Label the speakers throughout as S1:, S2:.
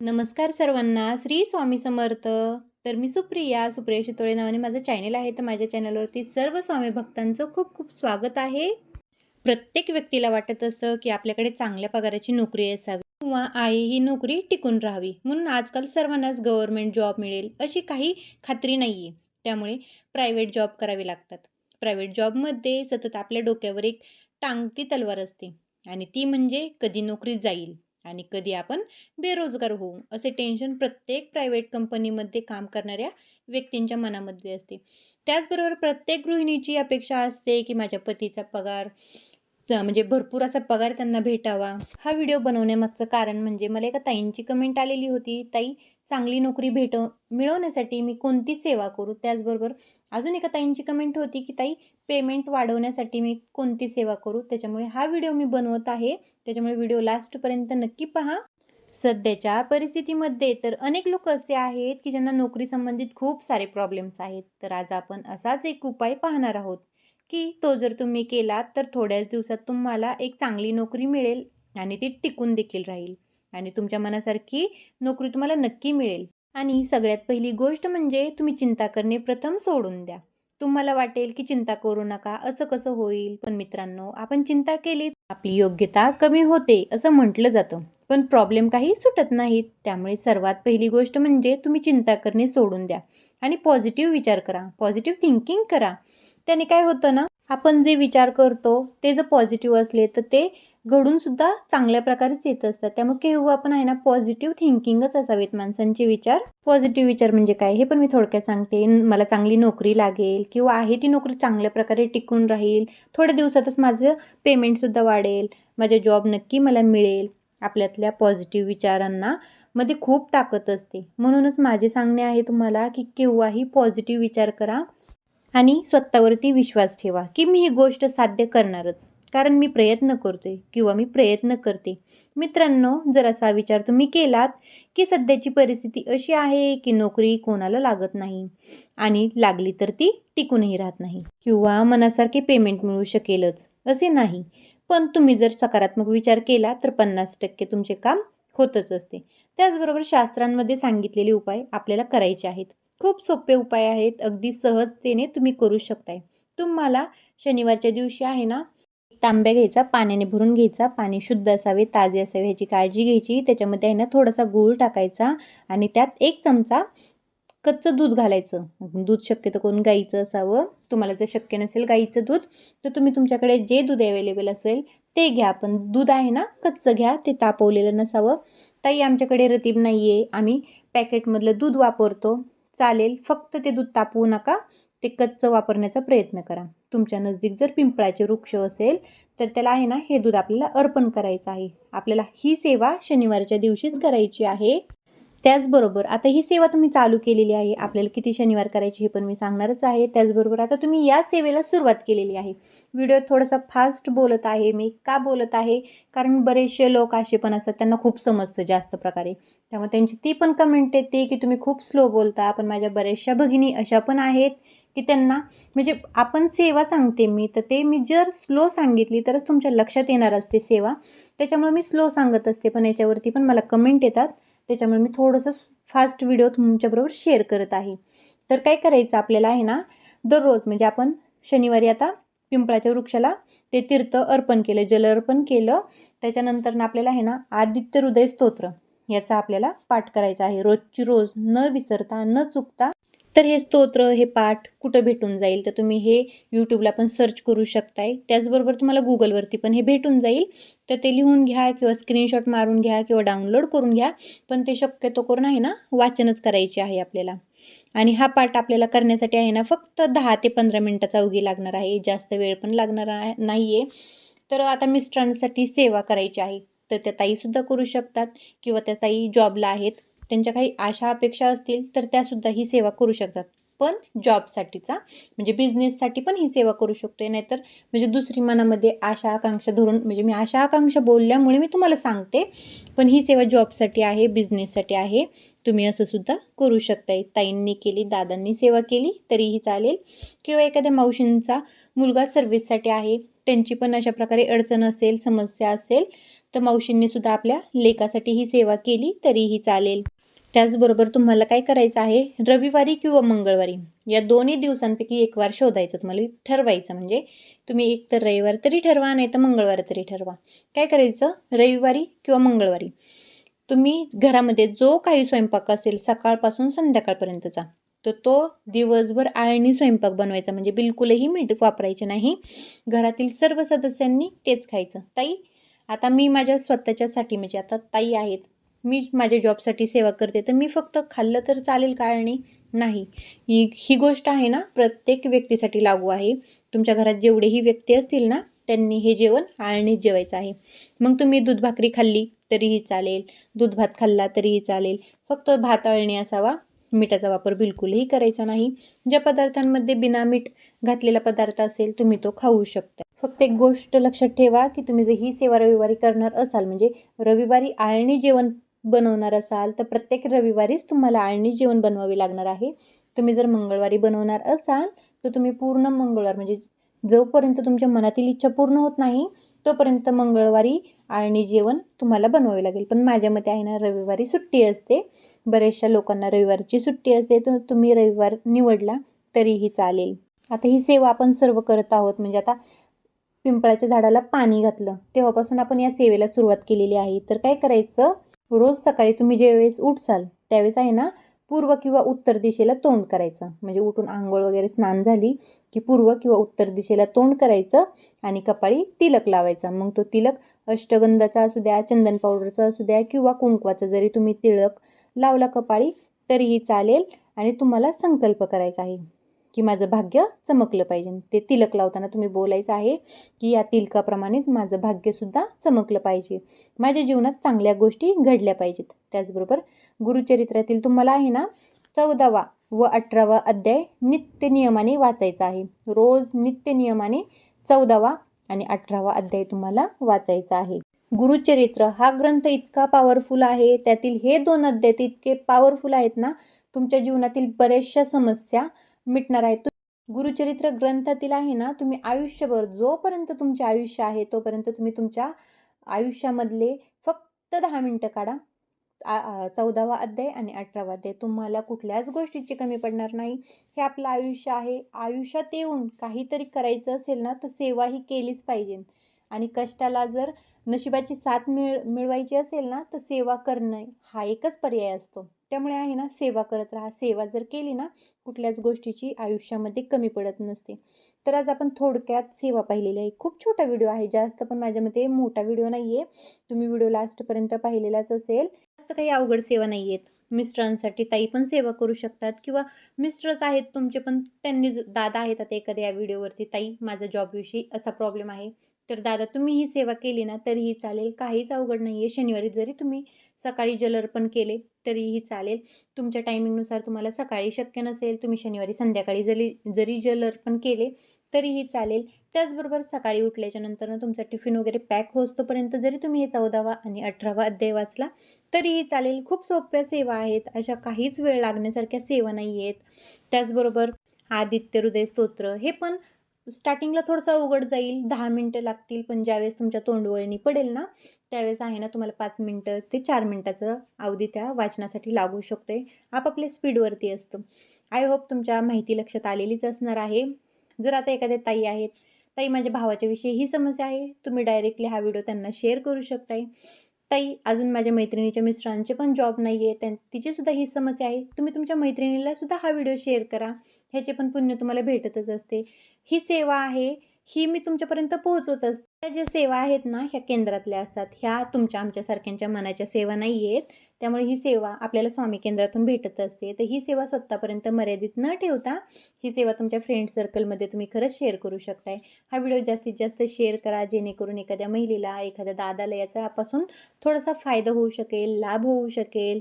S1: नमस्कार सर्वांना. श्री स्वामी समर्थ. तर मी सुप्रिया सुप्रिया शितोळे नावाने माझं चॅनल आहे. तर माझ्या चॅनलवरती सर्व स्वामी भक्तांचं खूप खूप स्वागत आहे. प्रत्येक व्यक्तीला वाटत असतं की आपल्याकडे चांगल्या पगाराची नोकरी असावी किंवा आहे ही नोकरी टिकून राहावी. म्हणून आजकाल सर्वांनाच गव्हर्नमेंट जॉब मिळेल अशी काही खात्री नाही आहे त्यामुळे प्रायव्हेट जॉब करावे लागतात. प्रायव्हेट जॉबमध्ये सतत आपल्या डोक्यावर एक टांगती तलवार असते. आणि ती म्हणजे कधी नोकरी जाईल. आणि कधी आपण बेरोजगार होऊ असे टेन्शन प्रत्येक प्रायव्हेट कंपनीमध्ये काम करणाऱ्या व्यक्तींच्या मनामध्ये असते. त्याचबरोबर प्रत्येक गृहिणीची अपेक्षा असते की माझ्या पतीचा पगार म्हणजे भरपूर असा पगार त्यांना भेटावा. हा व्हिडिओ बनवण्यामागचं कारण म्हणजे मला एका ताईंची कमेंट आलेली होती ताई चांगली नोकरी भेट मिळवण्यासाठी मी कोणती सेवा करू? त्याचबरोबर अजून एका ताईंची कमेंट होती की ताई पेमेंट वाढवण्यासाठी मी कोणती सेवा करू? त्याच्यामुळे हा व्हिडिओ मी बनवत आहे. त्याच्यामुळे व्हिडिओ लास्टपर्यंत नक्की पहा. सध्याच्या परिस्थितीमध्ये तर अनेक लोक असे आहेत की ज्यांना नोकरी संबंधित खूप सारे प्रॉब्लेम्स आहेत. तर आज आपण असाच एक उपाय पाहणार आहोत की तो जर तुम्ही केलात तर थोड्याच दिवसात तुम्हाला एक चांगली नोकरी मिळेल आणि ती टिकून देखील राहील. आणि तुमच्या मनासारखी नोकरी तुम्हाला नक्की मिळेल. आणि सगळ्यात पहिली गोष्ट म्हणजे तुम्ही चिंता करणे प्रथम सोडून द्या. तुम्हाला वाटेल की चिंता करू नका असं कसं होईल? पण मित्रांनो आपण चिंता केली आपली योग्यता कमी होते असं म्हटलं जातं. पण प्रॉब्लेम काही सुटत नाहीत. त्यामुळे सर्वात पहिली गोष्ट म्हणजे तुम्ही चिंता करणे सोडून द्या आणि पॉझिटिव्ह विचार करा. पॉझिटिव्ह थिंकिंग करा. त्याने काय होतं ना आपण जे विचार करतो ते जर पॉझिटिव्ह असले तर ते घडून सुद्धा चांगल्या प्रकारेच येत असतात. त्यामुळे केव्हा आपण आहे ना पॉझिटिव्ह थिंकिंगच असावेत माणसांचे विचार. पॉझिटिव्ह विचार म्हणजे काय? हे पण मी थोडक्यात सांगते. मला चांगली नोकरी लागेल किंवा आहे ती नोकरी चांगल्या प्रकारे टिकून राहील. थोड्या दिवसातच माझं पेमेंटसुद्धा वाढेल. माझ्या जॉब नक्की मला मिळेल. आपल्यातल्या पॉझिटिव्ह विचारांना मध्ये खूप ताकद असते. म्हणूनच माझे सांगणे आहे तुम्हाला की केव्हाही पॉझिटिव्ह विचार करा आणि स्वतःवरती विश्वास ठेवा की मी ही गोष्ट साध्य करणारच. कारण मी प्रयत्न करतोय किंवा मी प्रयत्न करते. मित्रांनो जर असा विचार तुम्ही केलात की सध्याची परिस्थिती अशी आहे की नोकरी कोणाला लागत नाही आणि लागली तर ती टिकूनही राहत नाही किंवा मनासारखे पेमेंट मिळू शकेलच असे नाही. पण तुम्ही जर सकारात्मक विचार केला तर पन्नास टक्के तुमचे काम होतच असते. त्याचबरोबर शास्त्रांमध्ये सांगितलेले उपाय आपल्याला करायचे आहेत. खूप सोपे उपाय आहेत. अगदी सहजतेने तुम्ही करू शकताय. तुम्हाला शनिवारच्या दिवशी आहे ना तांब्या घ्यायचा पाण्याने भरून घ्यायचा पाणी शुद्ध असावे ताजे असावे ह्याची काळजी घ्यायची. त्याच्यामध्ये आहे ना थोडासा गूळ टाकायचा आणि त्यात एक चमचा कच्चं दूध घालायचं. दूध शक्यतो करून गाईचं असावं. तुम्हाला जर शक्य नसेल गाईचं दूध तर तुम्ही तुमच्याकडे जे दूध अवेलेबल असेल ते घ्या. पण दूध आहे ना कच्चं घ्या. ते तापवलेलं नसावं. ताई आमच्याकडे रतीब नाही आहे आम्ही पॅकेटमधलं दूध वापरतो. चालेल. फक्त ते दूध तापवू नका. ते कच्चं वापरण्याचा प्रयत्न करा. तुमच्या नजदीक जर पिंपळाचे वृक्ष असेल तर त्याला आहे ना हे दूध आपल्याला अर्पण करायचं आहे. आपल्याला ही सेवा शनिवारच्या दिवशीच करायची आहे. त्याचबरोबर आता ही सेवा तुम्ही चालू केलेली आहे. आपल्याला किती शनिवार करायची हे पण मी सांगणारच आहे. त्याचबरोबर आता तुम्ही या सेवेला सुरुवात केलेली आहे. व्हिडिओ थोडासा फास्ट बोलत आहे. मी का बोलत आहे? कारण बरेचसे लोक असे पण असतात त्यांना खूप समजतं जास्त प्रकारे. त्यामुळे त्यांची ती पण कमेंट येते की तुम्ही खूप स्लो बोलता पण माझ्या बऱ्याचशा भगिनी अशा पण आहेत. की त्यांना म्हणजे आपण सेवा सांगते मी तर ते मी जर स्लो सांगितली तरच तुमच्या लक्षात येणार असते सेवा. त्याच्यामुळे मी स्लो सांगत असते पण याच्यावरती पण मला कमेंट येतात. त्याच्यामुळे मी थोडंसं फास्ट व्हिडिओ तुमच्याबरोबर शेअर करत आहे. तर काय करायचं आपल्याला आहे ना दररोज म्हणजे आपण शनिवारी आता पिंपळाच्या वृक्षाला ते तीर्थ अर्पण केलं जल अर्पण केलं. त्याच्यानंतर ना आपल्याला आहे ना आदित्य हृदय स्तोत्र याचा आपल्याला पाठ करायचा आहे. रोजची रोज न विसरता न चुकता तर हे स्तोत्र हे पाठ कुठं भेटून जाईल? तर तुम्ही हे यूट्यूबला पण सर्च करू शकताय. त्याचबरोबर तुम्हाला गुगलवरती पण हे भेटून जाईल. तर ते लिहून घ्या किंवा स्क्रीनशॉट मारून घ्या किंवा डाउनलोड करून घ्या. पण ते शक्यतो करून आहे ना वाचनच करायचे आहे आपल्याला. आणि हा पाठ आपल्याला करण्यासाठी आहे ना फक्त दहा ते पंधरा मिनटाचा अवघी लागणार आहे. जास्त वेळ पण लागणार नाही आहे तर आता मिस्टरांसाठी सेवा करायची आहे. तर त्या ताईसुद्धा करू शकतात किंवा त्या ताई जॉबला आहेत. त्यांच्या काही आशा अपेक्षा असतील तर त्यासुद्धा ही सेवा करू शकतात. पण जॉबसाठीचा म्हणजे बिझनेससाठी पण ही सेवा करू शकतो नाहीतर म्हणजे दुसरी मनामध्ये आशा आकांक्षा धरून म्हणजे मी आशा आकांक्षा बोलल्यामुळे मी तुम्हाला सांगते पण ही सेवा जॉबसाठी आहे बिझनेससाठी आहे. तुम्ही असं सुद्धा करू शकताय. ताईंनी केली दादांनी सेवा केली तरीही चालेल. किंवा एखाद्या मावशींचा मुलगा सर्व्हिससाठी आहे. त्यांची पण अशा प्रकारे अडचण असेल समस्या असेल तर मावशींनी सुद्धा आपल्या लेकासाठी ही सेवा केली तरीही चालेल. त्याचबरोबर तुम्हाला काय करायचं आहे? रविवारी किंवा मंगळवारी या दोन्ही दिवसांपैकी एक वार शोधायचं तुम्हाला ठरवायचं. म्हणजे तुम्ही एक तर रविवार तरी ठरवा नाही तर मंगळवार तरी ठरवा. काय करायचं? रविवारी किंवा मंगळवारी तुम्ही घरामध्ये जो काही स्वयंपाक असेल सकाळपासून संध्याकाळपर्यंतचा तर तो दिवसभर आळणी स्वयंपाक बनवायचा. म्हणजे बिलकुलही मीठ वापरायचे नाही. घरातील सर्व सदस्यांनी तेच खायचं. ताई आता मी माझ्या स्वतःच्यासाठी म्हणजे आता ताई आहेत मी माझ्या जॉबसाठी सेवा करते तर मी फक्त खाल्लं तर चालेल का नाही? ही ही गोष्ट आहे ना प्रत्येक व्यक्तीसाठी लागू आहे. तुमच्या घरात जेवढेही व्यक्ती असतील ना त्यांनी हे जेवण आळणीत जेवायचं आहे. मग तुम्ही दूध भाकरी खाल्ली तरीही चालेल दूध भात खाल्ला तरीही चालेल. फक्त भात अळणी असावा मिठाचा वापर बिलकुलही करायचा नाही. ज्या पदार्थांमध्ये बिना मीठ घातलेला पदार्थ असेल तुम्ही तो खाऊ शकता. फक्त एक गोष्ट लक्षात ठेवा की तुम्ही जर ही सेवा रविवारी करणार असाल म्हणजे रविवारी आळणी जेवण बनवणार असाल तर प्रत्येक रविवारीच तुम्हाला आळणी जेवण बनवावे लागणार आहे. तुम्ही जर मंगळवारी बनवणार असाल तर तुम्ही पूर्ण मंगळवार म्हणजे जोपर्यंत तुमच्या मनातील इच्छा पूर्ण होत नाही तोपर्यंत मंगळवारी आळणी जेवण तुम्हाला बनवावे लागेल. पण माझ्या मते आहे ना रविवारी सुट्टी असते. बऱ्याचशा लोकांना रविवारची सुट्टी असते तर तुम्ही रविवार निवडला तरीही चालेल. आता ही सेवा आपण सर्व करत आहोत म्हणजे आता पिंपळाच्या झाडाला पाणी घातलं. तेव्हापासून आपण या सेवेला सुरुवात केलेली आहे. तर काय करायचं? रोज सकाळी तुम्ही ज्यावेळेस उठसाल त्यावेळेस आहे ना पूर्व किंवा उत्तर दिशेला तोंड करायचं. म्हणजे उठून आंघोळ वगैरे स्नान झाली की पूर्व किंवा उत्तर दिशेला तोंड करायचं आणि कपाळी तिलक लावायचा. मग तो तिलक अष्टगंधाचा असू द्या चंदन पावडरचा असू द्या किंवा कुंकवाचा. जरी तुम्ही तिळक लावला कपाळी तरीही चालेल आणि तुम्हाला संकल्प करायचा आहे. की माझं भाग्य चमकलं पाहिजे. ते तिलक लावताना तुम्ही बोलायचं आहे की या तिलकाप्रमाणेच माझं भाग्यसुद्धा चमकलं पाहिजे. माझ्या जीवनात चांगल्या गोष्टी घडल्या पाहिजेत. त्याचबरोबर गुरुचरित्रातील तुम्हाला आहे ना चौदावा व अठरावा अध्याय नित्य नियमाने वाचायचा आहे. रोज नित्य नियमाने चौदावा आणि अठरावा अध्याय तुम्हाला वाचायचा आहे. गुरुचरित्र हा ग्रंथ इतका पॉवरफुल आहे. त्यातील हे दोन अध्याय इतके पॉवरफुल आहेत ना तुमच्या जीवनातील बऱ्याचशा समस्या मिटणार आहे. गुरुचरित्र ग्रंथातील आहे ना तुम्ही आयुष्यभर जोपर्यंत तुमचे आयुष्य आहे तोपर्यंत तुम्ही तुमच्या आयुष्यामधले फक्त दहा मिनटं काढा. चौदावा अध्याय आणि अठरावा अध्याय. तुम्हाला कुठल्याच गोष्टीची कमी पडणार नाही. हे आपलं आयुष्य आहे. आयुष्यात येऊन काहीतरी करायचं असेल ना तर सेवा ही केलीच पाहिजे. आणि कष्टाला जर नशिबाची साथ मिळ मिळवायची असेल ना तर सेवा करणं हा एकच पर्याय असतो. त्यामुळे आहे ना सेवा करत राहा. सेवा जर केली ना कुठल्याच गोष्टीची आयुष्यामध्ये कमी पडत नसते. तर आज आपण थोडक्यात सेवा पाहिलेली आहे. खूप छोटा व्हिडिओ आहे. जास्त पण माझ्या मते मोठा व्हिडिओ नाही आहे तुम्ही व्हिडिओ लास्टपर्यंत पाहिलेलाच असेल. जास्त काही अवघड सेवा नाही आहेत मिस्टरांसाठी ताई पण सेवा करू शकतात किंवा मिस्टर्स आहेत तुमचे पण त्यांनी दादा आहेत आता एखाद्या या व्हिडिओवरती. ताई माझा जॉबविषयी असा प्रॉब्लेम आहे. तर दादा तुम्ही ही सेवा केली ना तरीही चालेल. काहीच अवघड नाही आहे शनिवारी जरी तुम्ही सकाळी जलअर्पण केले तरीही चालेल. तुमच्या टायमिंगनुसार तुम्हाला सकाळी शक्य नसेल तुम्ही शनिवारी संध्याकाळी जरी जरी जलअर्पण केले तरीही चालेल. त्याचबरोबर सकाळी उठल्याच्या नंतर तुमचा टिफिन वगैरे पॅक होतोपर्यंत जरी तुम्ही हे चौदावा आणि अठरावा अध्याय वाचला तरीही चालेल. खूप सोप्या सेवा आहेत. अशा काहीच वेळ लागण्यासारख्या सेवा नाही आहेत त्याचबरोबर आदित्य हृदय स्तोत्र हे पण स्टार्टिंगला थोडंसं अवघड जाईल. दहा मिनटं लागतील पण ज्यावेळेस तुमच्या तोंडवळणी पडेल ना त्यावेळेस आहे ना तुम्हाला पाच मिनटं ते चार मिनटाचं अवधी त्या वाचनासाठी लागू शकते आपापल्या स्पीडवरती असतं. आय होप तुमच्या माहिती लक्षात आलेलीच असणार आहे. जर आता एखाद्या ताई आहेत ताई माझ्या भावाच्या विषयी ही समस्या आहे तुम्ही डायरेक्टली हा व्हिडिओ त्यांना शेअर करू शकताय. ताई अजून माझ्या मैत्रिणीच्या मिस्टरांचे पण जॉब नाही आहे त्यां तिचीसुद्धा ही समस्या आहे. तुम्ही तुमच्या मैत्रिणीला सुद्धा हा व्हिडिओ शेअर करा. ह्याचे पण पुण्य तुम्हाला भेटतच असते. ही सेवा आहे ही मी तुमच्यापर्यंत पोहोचवत असते. त्या ज्या सेवा आहेत ना ह्या केंद्रातल्या असतात. ह्या तुमच्या आमच्यासारख्यांच्या मनाच्या सेवा नाही आहेत त्यामुळे ही सेवा आपल्याला स्वामी केंद्रातून भेटत असते. तर ही सेवा स्वतःपर्यंत मर्यादित न ठेवता ही सेवा तुमच्या फ्रेंड सर्कलमध्ये तुम्ही खरंच शेअर करू शकताय. हा व्हिडिओ जास्तीत जास्त शेअर करा जेणेकरून एखाद्या महिलेला एखाद्या दादाला याच्यापासून थोडासा फायदा होऊ शकेल लाभ होऊ शकेल.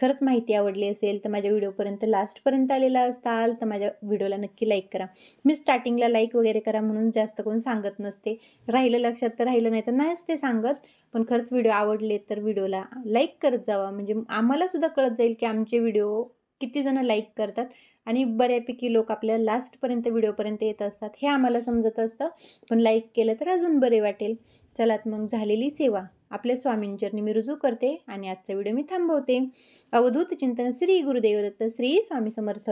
S1: खरंच माहिती आवडली असेल तर माझ्या व्हिडिओपर्यंत लास्टपर्यंत आलेला असताल तर माझ्या व्हिडिओला नक्की लाईक करा. मी स्टार्टिंगला लाईक वगैरे करा म्हणून जास्त करून सांगत नसते. राहिलं लक्षात तर राहिलं नाही तर नाहीच ते सांगत. पण खरंच व्हिडिओ आवडले तर व्हिडिओला लाईक करत जावा. म्हणजे आम्हालासुद्धा कळत जाईल की आमचे व्हिडिओ किती जण लाईक करतात आणि बऱ्यापैकी लोक आपल्या लास्टपर्यंत व्हिडिओपर्यंत येत असतात. हे आम्हाला समजत असतं. पण लाईक केलं तर अजून बरे वाटेल. चलात मग झालेली सेवा. आपल्या स्वामींचरणी मी रुजू करते आणि आजचा व्हिडिओ मी थांबवते. अवधूत चिंतन श्री गुरुदेव दत्त श्री स्वामी समर्थ.